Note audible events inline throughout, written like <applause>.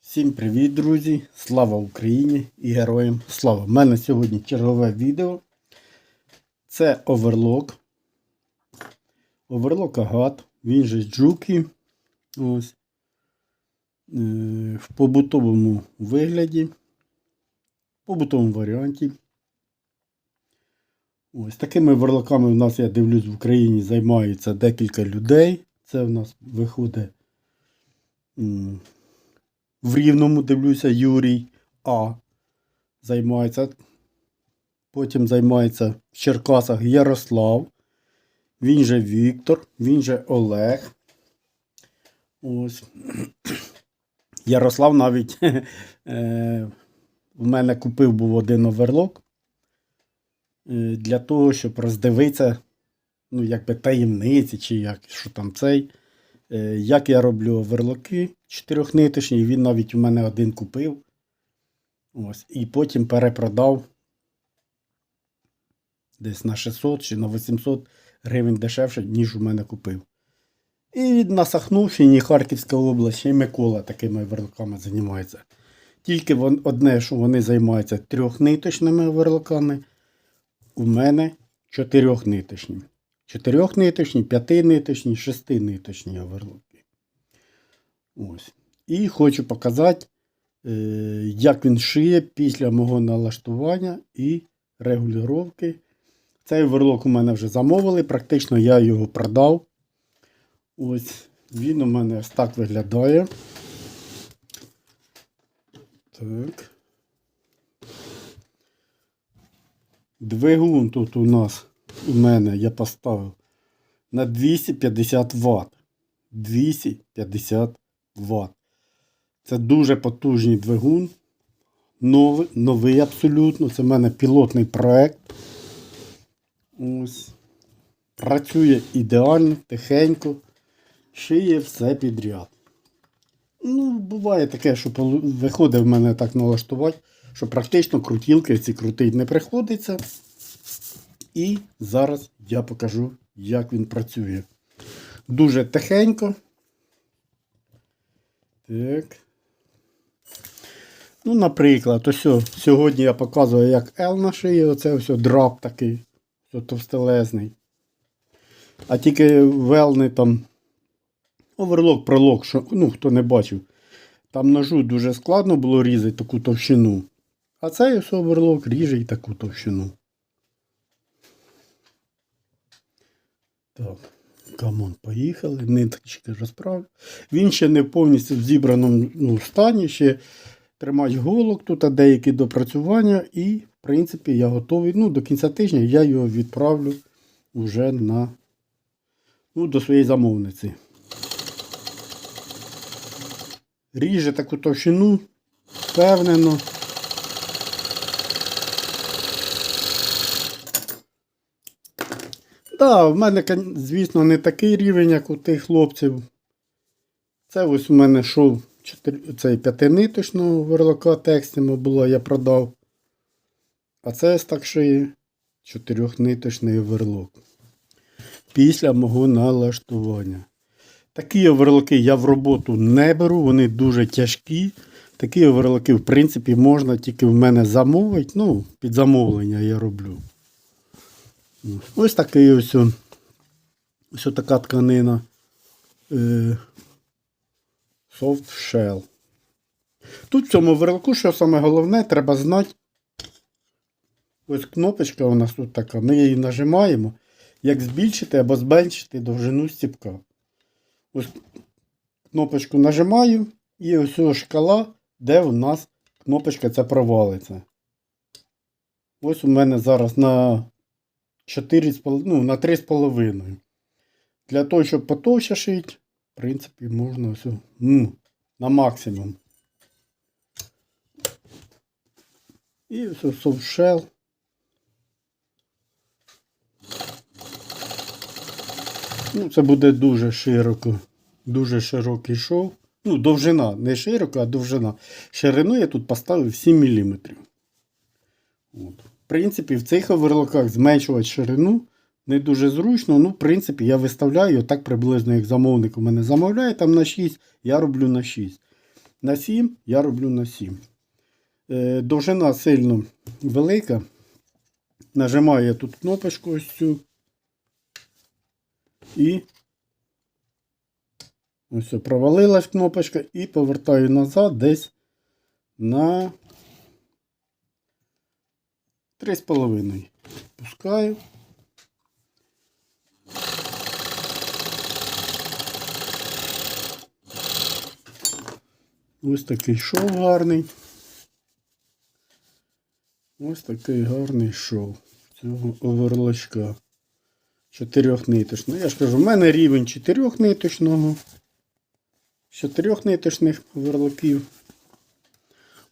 Всім привіт, друзі! Слава Україні і героям слава! У мене сьогодні чергове відео. Це оверлок. Оверлок агат, він же джуки. Ось. Е, В побутовому вигляді. В побутовому варіанті. Ось такими верлоками в нас, я дивлюсь, в Україні займаються декілька людей. Це в нас виходить. В Рівному дивлюся Юрій А. Займається. Потім займається в Черкасах Ярослав. Він же Віктор, він же Олег. Ось. <clears throat> Ярослав навіть <laughs> е, в мене купив був один оверлок. е, Для того, щоб роздивитися, ну, якби таємниці, чи як, що там цей. Е, Як я роблю оверлоки чотирьохниточні, він навіть у мене один купив. Ось, і потім перепродав десь на 600 чи на 800 гривень дешевше, ніж у мене купив. І на Сахнувщині, Харківська область, й Микола такими оверлоками займається. Тільки вон, одне, що вони займаються трьохниточними оверлоками, у мене чотирьохниточні. Чотирьохниточні, п'ятиниточні, шестиниточні оверлоки. Ось. І хочу показати, е, як він шиє після мого налаштування і регулювання. Цей оверлок у мене вже замовили, практично я його продав. Ось він у мене ось так виглядає. Так. Двигун тут у нас у мене я поставив на 250 Вт. 250 Вт. Це дуже потужний двигун. Новий, новий абсолютно. Це в мене пілотний проект. Ось. Працює ідеально, тихенько. Шиє все підряд. Ну, буває таке, що виходить в мене так налаштувати, що практично крутілки ці крутить не приходиться. І зараз я покажу, як він працює. Дуже тихенько. Так. Ну, наприклад, ось сьогодні я показую, як L на шиї, оце ось драп такий, ось товстелезний. А тільки велни там оверлок, пролог, що, ну, хто не бачив. Там ножу дуже складно було різати таку товщину. А цей ось оверлок ріже і таку товщину. Так, камон, поїхали. Ниточки розправлю. Він ще не повністю в зібраному ну, стані, ще тримать голок, тут деякі допрацювання, і, в принципі, я готовий. Ну, до кінця тижня я його відправлю вже на, ну, до своєї замовниці. Ріже таку товщину, впевнено. Да, в мене, звісно, не такий рівень, як у тих хлопців. Це ось у мене шов цей п'ятиниточного верлока текстима було, я продав. А це так шиє чотирьохниточний верлок. Після мого налаштування. Такі оверлоки я в роботу не беру, вони дуже тяжкі. Такі оверлоки, в принципі, можна тільки в мене замовити. Ну, під замовлення я роблю. Ось такий ось. Ось така тканина. Е, soft shell. Тут в цьому верлоку, що саме головне, треба знати. Ось кнопочка у нас тут така. Ми її нажимаємо, як збільшити або зменшити довжину стіпка. Ось кнопочку нажимаю, і ось шкала, де у нас кнопочка ця провалиться. Ось у мене зараз на 4,5, ну, на 3,5. Для того, щоб потовще шити, в принципі, можна ось, ну, на максимум. І soft shell. Ну, це буде дуже широко. Дуже широкий шов. Ну, довжина, не широка, а довжина. Ширину я тут поставив 7 мм. От. Принципі, в цих оверлоках зменшувати ширину не дуже зручно. Ну, в принципі, я виставляю так приблизно, як замовник у мене замовляє там на 6, я роблю на 6. на 7, я роблю на 7. Е, довжина сильно велика. Нажимаю я тут кнопочку ось цю. І ось провалилась кнопочка і повертаю назад десь на 3,5. Пускаю. Ось такий шов гарний. Ось такий гарний шов цього оверлочка. Чотирьохниточного. Я ж кажу, в мене рівень чотирьохниточного. Чотирьохниточних оверлоків.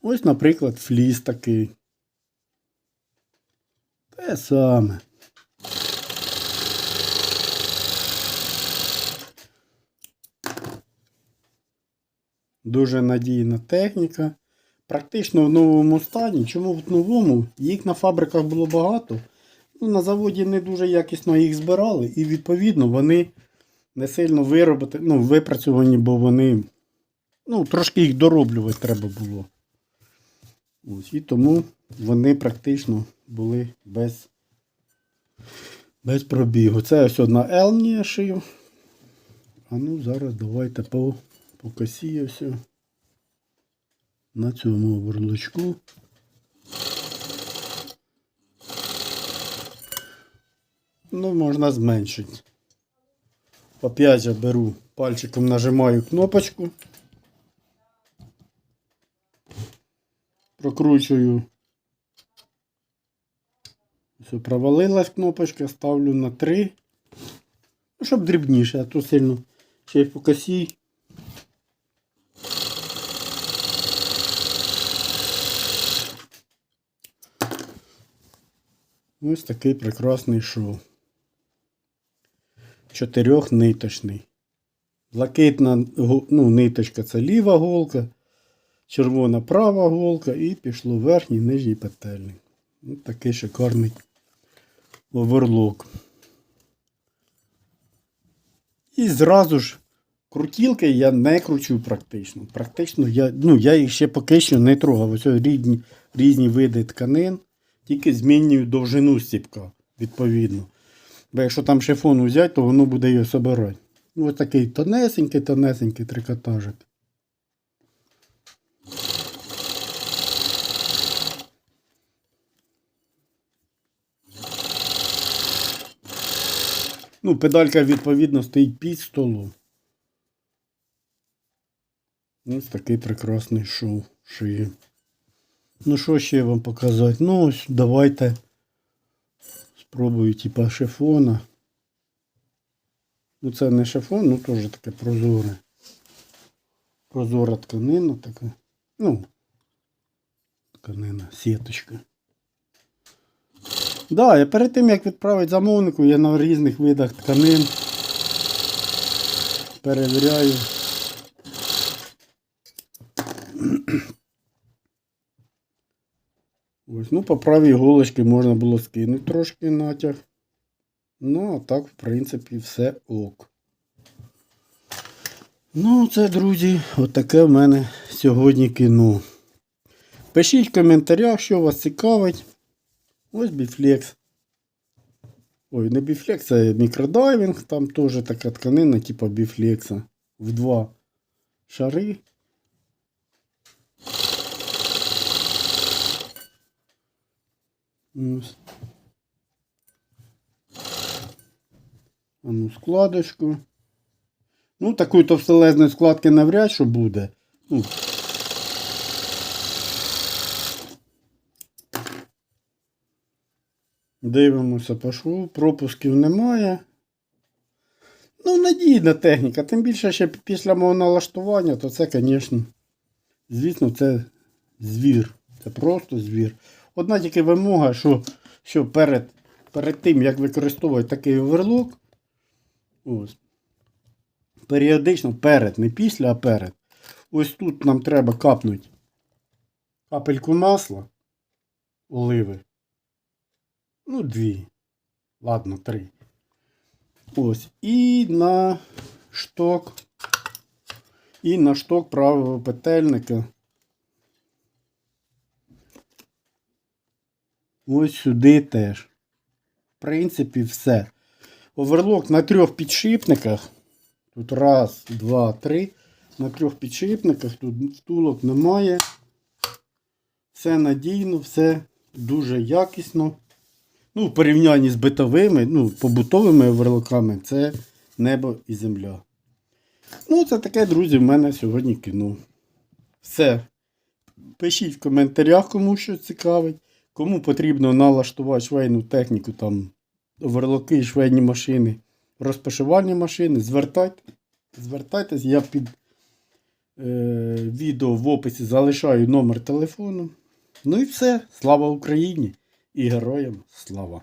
Ось, наприклад, фліс такий. Те саме. Дуже надійна техніка. Практично в новому стані. Чому в новому? Їх на фабриках було багато. Ну, на заводі не дуже якісно їх збирали, і відповідно вони не сильно виробити, ну, випрацьовані, бо вони ну, трошки їх дороблювати треба було. Ось, і тому вони практично були без, без пробігу. Це ось одна L я шию. А ну зараз давайте по, по на цьому оверлочку. Ну, можна зменшити. Опять я беру пальчиком нажимаю кнопочку. Прокручую. Все, провалилась кнопочка, ставлю на 3. Ну, щоб дрібніше, а то сильно ще й по косі. Ось такий прекрасний шов. Чотирьохниточний. Блакитна ну, ниточка це ліва голка, червона права голка і пішло верхній нижній петельник. Ось такий шикарний оверлок. І зразу ж крутілки я не кручу практично. Практично я, ну, я їх ще поки що не трогав. Ось різні, різні види тканин, тільки змінюю довжину стіпка, відповідно. Бо якщо там шифон взяти, то воно буде його собирати. Ну, ось такий тонесенький, тонесенький трикотажик. Ну, педалька, відповідно, стоїть під столом. Ось такий прекрасний шов шиє. Ну, що ще вам показати? Ну, ось давайте спробую, типа шифона. Ну, це не шифон, ну теж таке прозоре. Прозора тканина така. Ну, тканина, сіточка. Да, перед тим як відправити замовнику, я на різних видах тканин перевіряю. Ось, ну, по правій голочці можна було скинути трошки натяг. Ну, а так, в принципі, все ок. Ну, це, друзі, отаке в мене сьогодні кіно. Пишіть в коментарях, що вас цікавить. Ось біфлекс. Ой, не біфлекс, це мікродайвінг, там теж така тканина, типу біфлекса. В два шари. Ось. А ну, складочку. Ну, такої товстелезної складки навряд що буде. Ну, Дивимося по шву, пропусків немає. Ну, надійна техніка. Тим більше ще після мого налаштування, то це, звісно, звісно, це звір. Це просто звір. Одна тільки вимога, що, що перед, перед тим, як використовувати такий оверлок, ось, періодично перед, не після, а перед. Ось тут нам треба капнути капельку масла, оливи. Ну, дві. Ладно, три. Ось. І на шток. І на шток правого петельника. Ось сюди теж. В принципі, все. Оверлок на трьох підшипниках. Тут раз, два, три. На трьох підшипниках. Тут втулок немає. Все надійно, все дуже якісно. Ну, в порівнянні з битовими, ну, побутовими оверлоками, це небо і земля. Ну, це таке, друзі, в мене сьогодні кіно. Все. Пишіть в коментарях, кому що цікавить. Кому потрібно налаштувати швейну техніку, там оверлоки, швейні машини, розпашивальні машини, звертайте, звертайтесь, я під е, відео в описі залишаю номер телефону. Ну і все. Слава Україні і героям слава!